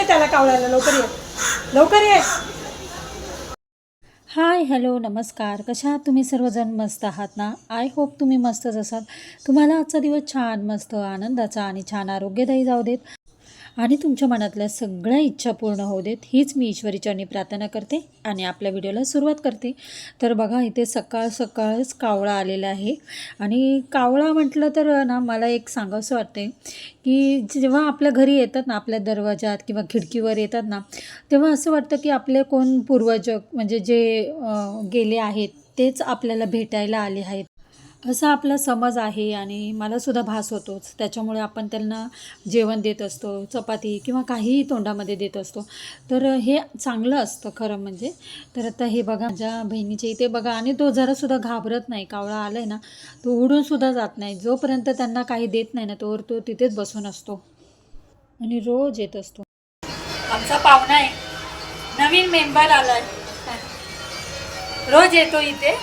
दे त्याला कावळ्याला लवकर ये. लवकर ये. हाय हॅलो नमस्कार. कशा आहात तुम्ही? सर्वजण मस्त आहात ना? आय होप तुम्ही मस्तच असाल. तुम्हाला आजचा दिवस छान मस्त आनंदाचा आणि छान आरोग्यदायी जाऊ देत. आणि तुमच्या मनातल्या सगळ्या इच्छा पूर्ण होऊ देत हीच मी ईश्वरीचरणी प्रार्थना करते आणि आपल्या व्हिडिओला सुरुवात करते. तर बघा इथे सकाळ सकाळच कावळा आलेला आहे. आणि कावळा म्हटलं तर ना मला एक सांगावंसं वाटते की जेव्हा आपल्या घरी येतात ना आपल्या दरवाजात किंवा खिडकीवर येतात ना तेव्हा असं वाटतं की आपले कोण पूर्वजक म्हणजे जे गेले आहेत तेच आपल्याला भेटायला आले आहेत. असा आपला समज आहे आणि मलासुद्धा भास होतोच त्याच्यामुळे आपण त्यांना जेवण देत असतो चपाती किंवा काहीही तोंडामध्ये देत असतो. तर हे चांगलं असतं खरं म्हणजे. तर आता हे बघा माझ्या बहिणीच्या इथे बघा आणि तो जरासुद्धा घाबरत नाही कावळा आला आहे ना तो उडूनसुद्धा जात नाही. जोपर्यंत त्यांना काही देत नाही ना तोवर तो तिथेच बसून असतो आणि रोज येत असतो. आमचा पाहुणा आहे. नवीन मेंबर आला आहे रोज येतो इथे.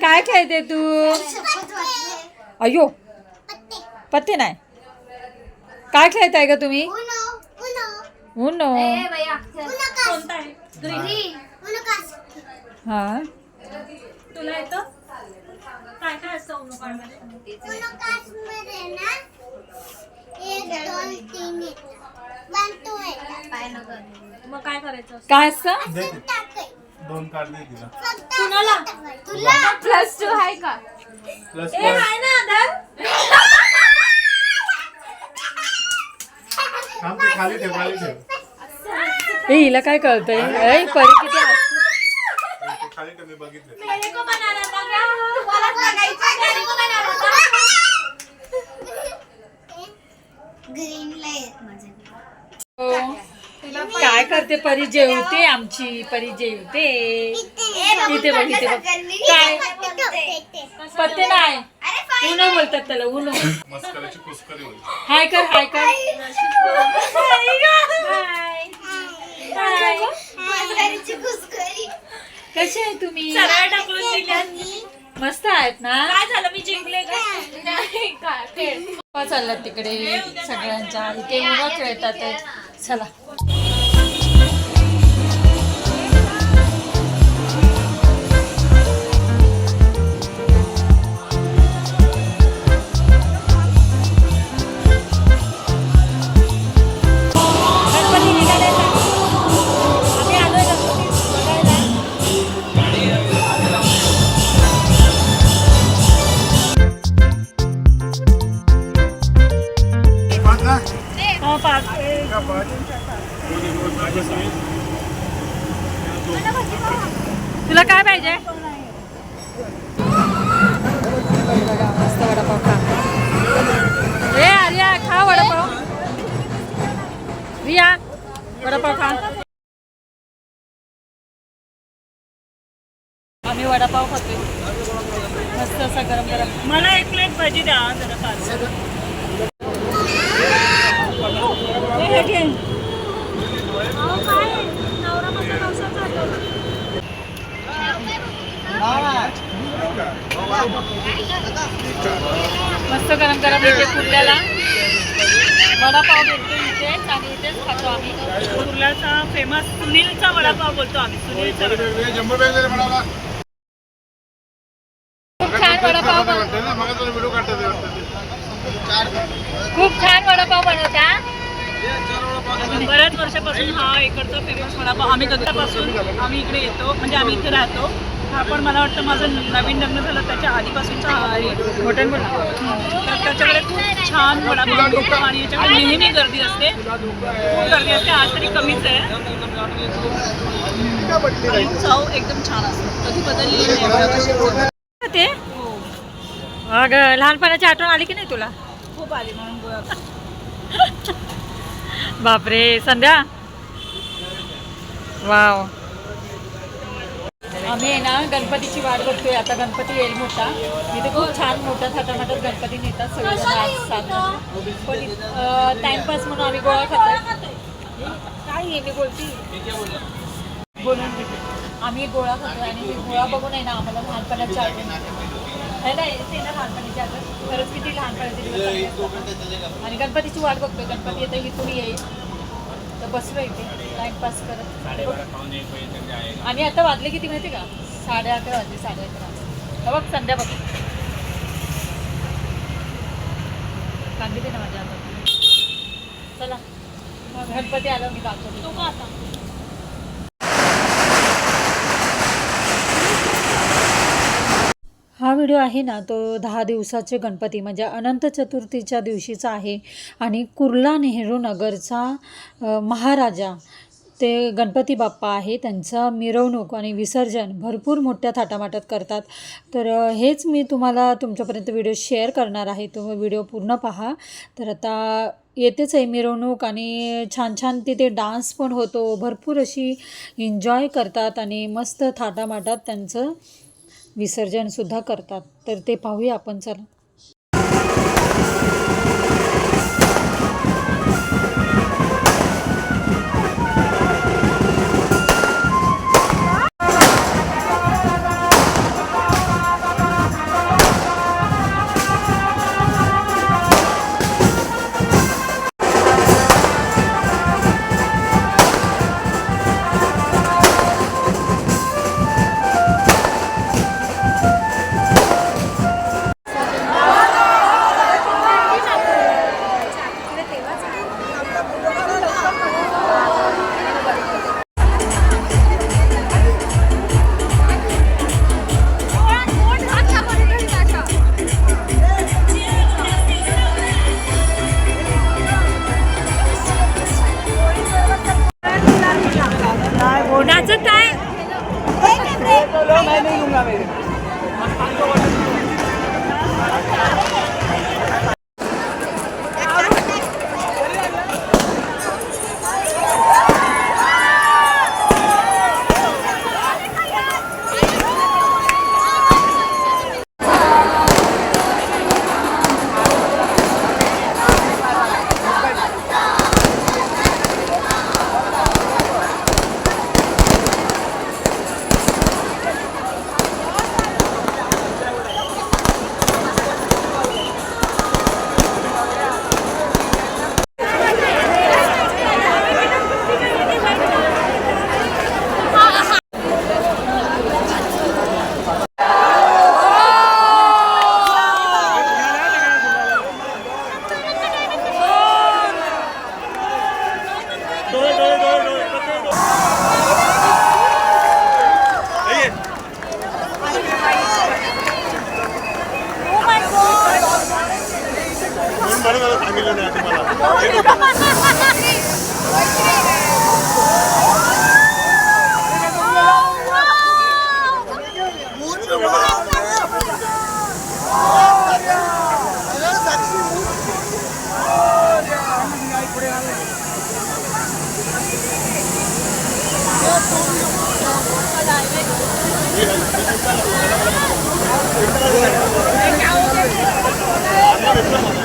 काय खेळते तू? अयो पत्ते नाही. काय खेळताय का तुम्ही? उनो. हा. तुला येतं? काय काय असतं उन्हो काढमध्ये मग काय करायचं काय असतं? दे ते. दोन कार्ड दे तिला. कुणाला? प्लस टू आहे का? प्लस ए ना आधार. थांब ते खाली ठेव खाली ठेव. ए हिला काय कळतंय? ऐ, परी किती खाली ठेव मी बघितलं. मेरे को बनाना था क्या? मलाच बघायचं मेरे को बनाना था। ग्रीन लाइट माझे. काय करते? परी जेवते आमची. परी जेवते. इथे बघ इथे बघ. काय? पत्ते नाही. उनो बोलतात त्याला उनो मस्कराची कुस्करी होईल हाय कर हाय कर हाय. कसे आहे तुम्ही? सरळ टाकून दिल्यात. मस्त आहेत ना? काय झालं? मी जिंकले का? गप्पा चालल्यात तिकडे सगळ्यांच्या. इथे उभा खेळतात. चला. तुला काय पाहिजे? मस्त वडापाव खा ए आर्या खा वडापाव. रिया वडापाव खा. आम्ही वडापाव खातोय. मस्त असा गरम गरम. मला एक प्लेट भाजी द्या जरा पाच मस्त गरम गरम इथे कुर्ल्याला. वडापाव भेटतो इथेच आणि इथेच खातो आम्ही. कुर्ल्याचा फेमस सुनीलचा वडापाव बोलतो आम्ही सुनीलचा खूप छान वडापाव खूप छान वडापाव बनवता. बऱ्याच वर्षापासून हा इकडचा फेमस वडापाव आम्ही कधीपासून आम्ही इकडे येतो म्हणजे आम्ही इथे राहतो. हा पण मला वाटतं माझं नवीन लग्न झालं त्याच्या आधीपासूनचा हॉटेल तर त्याच्याकडे खूप छान वडापाव मिळतो आणि याच्याकडे नेहमी गर्दी असते. खूप गर्दी असते आज तरी कमीच आहे. चव एकदम छान असते. कधी बदलली ते? अगं लहानपणाची आठवण आली की नाही तुला? खूप आली म्हणून बापरे संध्या. वाव. आम्ही आहे ना गणपतीची वाट बघतोय. आता गणपती येईल मोठा. इथे खूप छान मोठा थाटामाटात गणपती नेतात सात पण टाइमपास म्हणून आम्ही गोळा खातोय. काय आहे मी बोलती. बोलून. आम्ही गोळा खातो आणि ते गोळा बघून आहे ना आम्हाला लहानपणाची आठवण येते. है ना ते ना लहानपणीची आठवण. खरंच किती लहानपणाचे. आणि गणपतीची वाट बघतोय. गणपती येतं इथून येईल. तर बसलो इथे टाइमपास करत. आणि आता वाजले किती माहिती का? साडे अकरा वाजले साडे अकरा बघ संध्या बघ. सांगितले ना माझ्या आता चला. मग गणपती आलो मी दाखवतो. तो का आता? व्हिडिओ आहे ना तो दहा दिवसाचे गणपती म्हणजे अनंत चतुर्थीच्या दिवशीचा आहे. आणि कुर्ला नेहरू नगरचा महाराजा ते गणपती बाप्पा आहे. त्यांचं मिरवणूक आणि विसर्जन भरपूर मोठ्या थाटामाटात करतात. तर हेच मी तुम्हाला तुमच्यापर्यंत व्हिडिओ शेअर करणार आहे. तुम्ही व्हिडिओ पूर्ण पहा. तर आता येतेच आहे मिरवणूक आणि छान छान तिथे डान्स पण होतो. भरपूर अशी एन्जॉय करतात आणि मस्त थाटामाटात त्यांचं विसर्जनसुद्धा करतात. तर ते पाहूया आपण चला. நல்லாவே இருக்கு Thank you.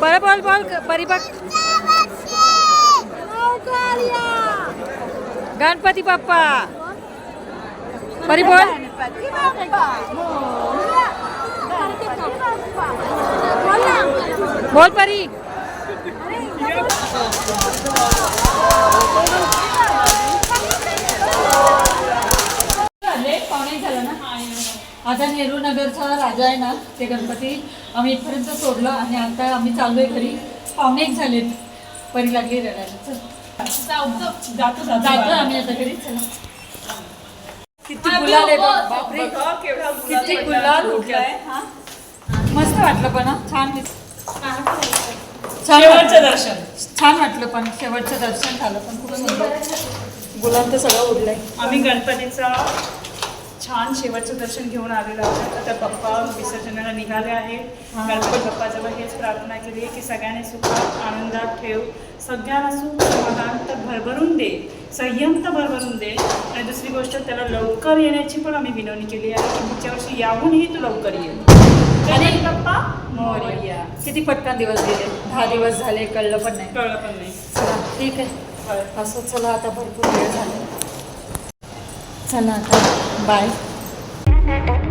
बरं बोल बोल बरी गणपती बाप्पा. बरी बोल. बोल परी. पाहुणे झालं ना. आता नेहरू नगरचा राजा आहे ना ते गणपती आम्ही इथपर्यंत सोडलं आणि आता आम्ही चाललोय घरी. पाहुणे एक झालेत परी लागली रडायला. चल. जातो जातो. जातो आम्ही आता घरी. चला. किती गुलाल आहे बघ. बापरे. केवढा किती गुलाल उठलाय. हा? मस्त वाटलं पण हा. छान शेवटचं वाटलं. दर्शन. छान वाटलं पण शेवटचं दर्शन झालं पण खूप सुंदर. गुलाल तर सगळं उडलंय. आम्ही गणपतीचा छान शेवटचं दर्शन घेऊन आलेलो आहोत. आता पप्पा विसर्जनाला निघाले आहेत. गणपती बाप्पाजवळ हेच प्रार्थना केली आहे की सगळ्यांनी सुखात आनंदात ठेव. सगळ्यांना सुख समाधान तर भरभरून दे. संयम तर भरभरून दे. आणि दुसरी गोष्ट त्याला लवकर येण्याची पण आम्ही विनवणी केली आहे की पुढच्या वर्षी याहूनही तू लवकर ये. आणि पप्पा मोरया. किती पटकन दिवस गेले? दहा दिवस झाले कळलं पण नाही. कळलं पण नाही. चला ठीक आहे. असं चला आता भरपूर वेळ झाला. चला आता. Bye.